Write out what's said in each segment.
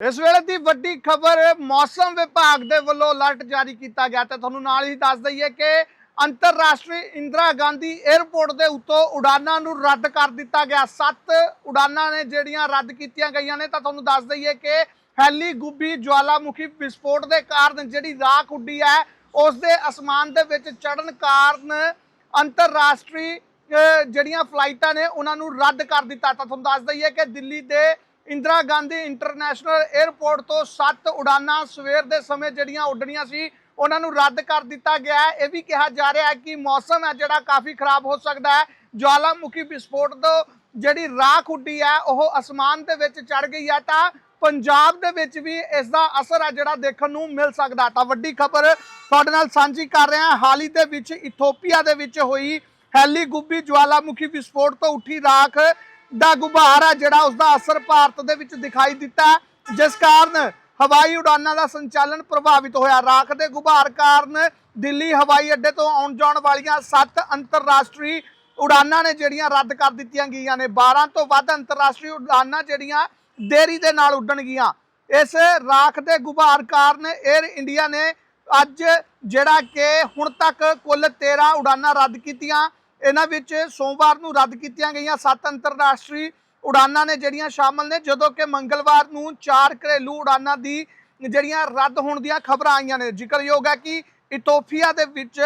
ਇਸ ਵੇਲੇ ਦੀ ਵੱਡੀ ਖਬਰ, ਮੌਸਮ ਵਿਭਾਗ ਦੇ ਵੱਲੋਂ ਅਲਰਟ ਜਾਰੀ ਕੀਤਾ ਗਿਆ ਤੇ ਤੁਹਾਨੂੰ ਨਾਲ ਹੀ ਦੱਸ ਦਈਏ ਕਿ ਅੰਤਰਰਾਸ਼ਟਰੀ ਇੰਦਰਾ ਗਾਂਧੀ 에ਅਰਪੋਰਟ ਦੇ ਉੱਤੋਂ ਉਡਾਨਾਂ ਨੂੰ ਰੱਦ ਕਰ ਦਿੱਤਾ ਗਿਆ। ਸੱਤ ਉਡਾਨਾਂ ਨੇ ਜਿਹੜੀਆਂ ਰੱਦ ਕੀਤੀਆਂ ਗਈਆਂ ਨੇ, ਤਾਂ ਤੁਹਾਨੂੰ ਦੱਸ ਦਈਏ ਕਿ ਹੈਲੀ ਗੁੱਬੀ ਜਵਾਲਾਮੁਖੀ ਵਿਸਫੋਟ ਦੇ ਕਾਰਨ ਜਿਹੜੀ ਰਾਖ ਉੱਡੀ ਹੈ ਉਸ ਦੇ ਅਸਮਾਨ ਦੇ ਵਿੱਚ ਚੜਨ ਕਾਰਨ ਅੰਤਰਰਾਸ਼ਟਰੀ ਜਿਹੜੀਆਂ ਫਲਾਈਟਾਂ ਨੇ, ਉਹਨਾਂ ਨੂੰ ਰੱਦ ਕਰ ਦਿੱਤਾ। ਤਾਂ ਤੁਹਾਨੂੰ ਦੱਸ ਦਈਏ ਕਿ ਦਿੱਲੀ ਦੇ ਇੰਦਰਾ ਗਾਂਧੀ ਇੰਟਰਨੈਸ਼ਨਲ 에ਅਰਪੋਰਟ ਤੋਂ ਸੱਤ ਉਡਾਨਾਂ ਸਵੇਰ ਦੇ ਸਮੇਂ ਜਿਹੜੀਆਂ ਉੱਡਣੀਆਂ ਸੀ, ਉਹਨਾਂ ਨੂੰ ਰੱਦ ਕਰ ਦਿੱਤਾ ਗਿਆ ਹੈ। ਇਹ ਵੀ ਕਿਹਾ ਜਾ ਰਿਹਾ ਹੈ ਕਿ ਮੌਸਮ ਹੈ ਜਿਹੜਾ ਕਾਫੀ ਖਰਾਬ ਹੋ ਸਕਦਾ ਹੈ। ਜਵਾਲਾਮੁਖੀ ਵਿਸਫੋਟ ਤੋਂ ਜਿਹੜੀ ਰਾਖ ਉੱਡੀ ਹੈ, ਉਹ ਅਸਮਾਨ ਦੇ ਵਿੱਚ ਚੜ ਗਈ ਹੈ ਤਾਂ ਪੰਜਾਬ ਦੇ ਵਿੱਚ ਵੀ ਇਸ ਦਾ ਅਸਰ ਹੈ ਜਿਹੜਾ ਦੇਖਣ ਨੂੰ ਮਿਲ ਸਕਦਾ ਤਾਂ ਵੱਡੀ ਖਬਰ ਤੁਹਾਡੇ ਨਾਲ ਸਾਂਝੀ ਕਰ ਰਹੇ ਹਾਂ। ਹਾਲ ਹੀ ਦੇ ਵਿੱਚ ਇਥੋਪੀਆ ਦੇ ਵਿੱਚ ਹੋਈ ਹੈਲੀ ਗੁੱਬੀ ਜਵਾਲਾਮੁਖੀ ਵਿਸਫੋਟ ਤੋਂ ਉੱਠੀ ਰਾਖ। ਦਾ ਗੁਬਾਰ ਹੈ ਜਿਹੜਾ ਉਸ ਦਾ ਅਸਰ ਭਾਰਤ ਦੇ ਵਿੱਚ ਦਿਖਾਈ ਦਿੱਤਾ ਜਿਸ ਕਾਰਨ ਹਵਾਈ ਉਡਾਨਾਂ ਦਾ ਸੰਚਾਲਨ ਪ੍ਰਭਾਵਿਤ ਹੋਇਆ। ਰਾਖ ਦੇ ਗੁਬਾਰ ਕਾਰਨ ਦਿੱਲੀ ਹਵਾਈ ਅੱਡੇ ਤੋਂ ਆਉਣ ਜਾਣ ਵਾਲੀਆਂ ਸੱਤ ਅੰਤਰਰਾਸ਼ਟਰੀ ਉਡਾਨਾਂ ਨੇ ਜਿਹੜੀਆਂ ਰੱਦ ਕਰ ਦਿੱਤੀਆਂ ਗਈਆਂ ਨੇ। 12 ਤੋਂ ਵੱਧ ਅੰਤਰਰਾਸ਼ਟਰੀ ਉਡਾਨਾਂ ਜਿਹੜੀਆਂ ਦੇਰੀ ਦੇ ਨਾਲ ਉੱਡਣਗੀਆਂ ਇਸ ਰਾਖ ਦੇ ਗੁਬਾਰ ਕਾਰਨ 에ਅਰ ਇੰਡੀਆ ਨੇ ਅੱਜ ਜਿਹੜਾ ਕਿ ਹੁਣ ਤੱਕ ਕੁੱਲ 13 ਉਡਾਨਾਂ ਰੱਦ ਕੀਤੀਆਂ। ਇਹਨਾਂ ਵਿੱਚ ਸੋਮਵਾਰ ਨੂੰ ਰੱਦ ਕੀਤੀਆਂ ਗਈਆਂ ਸੱਤ ਅੰਤਰਰਾਸ਼ਟਰੀ ਉਡਾਨਾਂ ਨੇ ਜਿਹੜੀਆਂ ਸ਼ਾਮਲ ਨੇ, ਜਦੋਂ ਕਿ ਮੰਗਲਵਾਰ ਨੂੰ ਚਾਰ ਘਰੇਲੂ ਉਡਾਨਾਂ ਦੀ ਜਿਹੜੀਆਂ ਰੱਦ ਹੋਣ ਦੀਆਂ ਖਬਰਾਂ ਆਈਆਂ ਨੇ। ਜ਼ਿਕਰਯੋਗ ਹੈ ਕਿ ਇਥੋਪੀਆ ਦੇ ਵਿੱਚ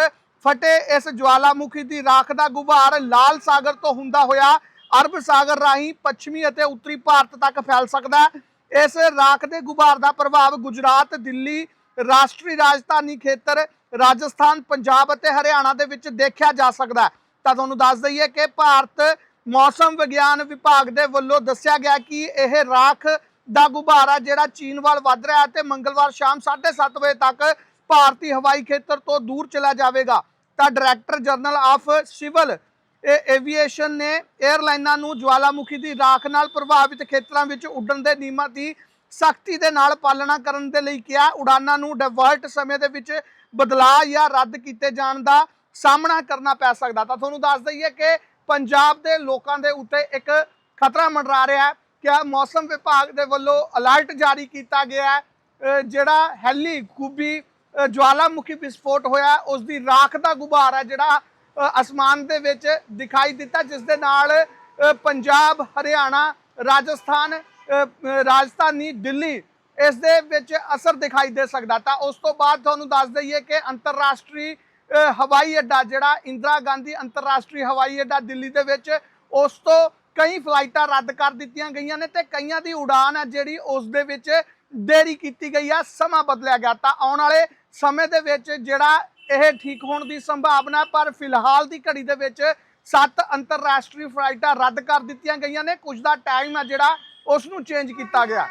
ਫਟੇ ਇਸ ਜਵਾਲਾਮੁਖੀ ਦੀ ਰਾਖ ਦਾ ਗੁਬਾਰ ਲਾਲ ਸਾਗਰ ਤੋਂ ਹੁੰਦਾ ਹੋਇਆ ਅਰਬ ਸਾਗਰ ਰਾਹੀਂ ਪੱਛਮੀ ਅਤੇ ਉੱਤਰੀ ਭਾਰਤ ਤੱਕ ਫੈਲ ਸਕਦਾ ਹੈ। ਇਸ ਰਾਖ ਦੇ ਗੁਬਾਰ ਦਾ ਪ੍ਰਭਾਵ ਗੁਜਰਾਤ, ਦਿੱਲੀ, ਰਾਸ਼ਟਰੀ ਰਾਜਧਾਨੀ ਖੇਤਰ, ਰਾਜਸਥਾਨ, ਪੰਜਾਬ ਅਤੇ ਹਰਿਆਣਾ ਦੇ ਵਿੱਚ ਦੇਖਿਆ ਜਾ ਸਕਦਾ ਹੈ। ਤਾਂ ਤੁਹਾਨੂੰ ਦੱਸ ਦਈਏ ਕਿ ਭਾਰਤ ਮੌਸਮ ਵਿਗਿਆਨ ਵਿਭਾਗ ਦੇ ਵੱਲੋਂ ਦੱਸਿਆ ਗਿਆ ਕਿ ਇਹ ਰਾਖ ਦਾ ਗੁਬਾਰਾ ਜਿਹੜਾ ਚੀਨ ਵੱਲ ਵੱਧ ਰਿਹਾ ਹੈ ਤੇ ਮੰਗਲਵਾਰ ਸ਼ਾਮ 7:30 ਵਜੇ ਤੱਕ ਭਾਰਤੀ ਹਵਾਈ ਖੇਤਰ ਤੋਂ ਦੂਰ ਚਲਾ ਜਾਵੇਗਾ। ਤਾਂ director general of civil aviation ਨੇ 에ਅਰਲਾਈਨਾਂ ਨੂੰ ਜਵਾਲਾਮੁਖੀ ਦੀ ਰਾਖ ਨਾਲ ਪ੍ਰਭਾਵਿਤ ਖੇਤਰਾਂ ਵਿੱਚ ਉੱਡਣ ਦੇ ਨਿਯਮਾਂ ਦੀ ਸਖਤੀ ਦੇ ਨਾਲ ਪਾਲਣਾ ਕਰਨ ਦੇ ਲਈ ਕਿਹਾ। ਉਡਾਨਾਂ ਨੂੰ ਡਿਵਰਟ ਸਮੇਂ ਦੇ ਵਿੱਚ ਬਦਲਾਅ ਜਾਂ ਰੱਦ ਕੀਤੇ ਜਾਣ ਦਾ ਸਾਹਮਣਾ ਕਰਨਾ ਪੈ ਸਕਦਾ। ਤਾਂ ਤੁਹਾਨੂੰ ਦੱਸ ਦਈਏ ਕਿ ਪੰਜਾਬ ਦੇ ਲੋਕਾਂ ਦੇ ਉੱਤੇ ਇੱਕ ਖਤਰਾ ਮੰਡਰਾ ਰਿਹਾ ਹੈ ਕਿ ਮੌਸਮ ਵਿਭਾਗ ਦੇ ਵੱਲੋਂ ਅਲਰਟ ਜਾਰੀ ਕੀਤਾ ਗਿਆ ਹੈ। ਜਿਹੜਾ ਹੈਲੀ ਗੁੱਬੀ ਅਹ ਜਵਾਲਾਮੁਖੀ ਵਿਸਫੋਟ ਹੋਇਆ ਉਸ ਦੀ ਰਾਖ ਦਾ ਗੁਬਾਰ ਹੈ ਜਿਹੜਾ ਅਸਮਾਨ ਦੇ ਵਿੱਚ ਦਿਖਾਈ ਦਿੱਤਾ, ਜਿਸ ਦੇ ਨਾਲ ਪੰਜਾਬ, ਹਰਿਆਣਾ, ਰਾਜਸਥਾਨ ਰਾਜਧਾਨੀ ਦਿੱਲੀ ਇਸ ਦੇ ਵਿੱਚ ਅਸਰ ਦਿਖਾਈ ਦੇ ਸਕਦਾ। ਤਾਂ ਉਸ ਤੋਂ ਬਾਅਦ ਤੁਹਾਨੂੰ ਦੱਸ ਦਈਏ ਕਿ ਅੰਤਰਰਾਸ਼ਟਰੀ ਹਵਾਈ ਅੱਡਾ ਜਿਹੜਾ ਇੰਦਰਾ ਗਾਂਧੀ ਅੰਤਰਰਾਸ਼ਟਰੀ ਹਵਾਈ ਅੱਡਾ ਦਿੱਲੀ ਦੇ ਵਿੱਚ, ਉਸ ਤੋਂ ਕਈ ਫਲਾਈਟਾਂ ਰੱਦ ਕਰ ਦਿੱਤੀਆਂ ਗਈਆਂ ਨੇ ਤੇ ਕਈਆਂ ਦੀ ਉਡਾਨ ਹੈ ਜਿਹੜੀ ਉਸ ਦੇ ਵਿੱਚ ਦੇਰੀ ਕੀਤੀ ਗਈ ਆ, ਸਮਾਂ ਬਦਲਿਆ ਗਿਆ। ਤਾਂ ਆਉਣ ਵਾਲੇ ਸਮੇਂ ਦੇ ਵਿੱਚ ਜਿਹੜਾ ਇਹ ਠੀਕ ਹੋਣ ਦੀ ਸੰਭਾਵਨਾ ਪਰ ਫਿਲਹਾਲ ਦੀ ਘੜੀ ਦੇ ਵਿੱਚ ਸੱਤ ਅੰਤਰਰਾਸ਼ਟਰੀ ਫਲਾਈਟਾਂ ਰੱਦ ਕਰ ਦਿੱਤੀਆਂ ਗਈਆਂ ਨੇ। ਕੁਝ ਦਾ ਟਾਈਮ ਹੈ ਜਿਹੜਾ ਉਸ ਨੂੰ ਚੇਂਜ ਕੀਤਾ ਗਿਆ।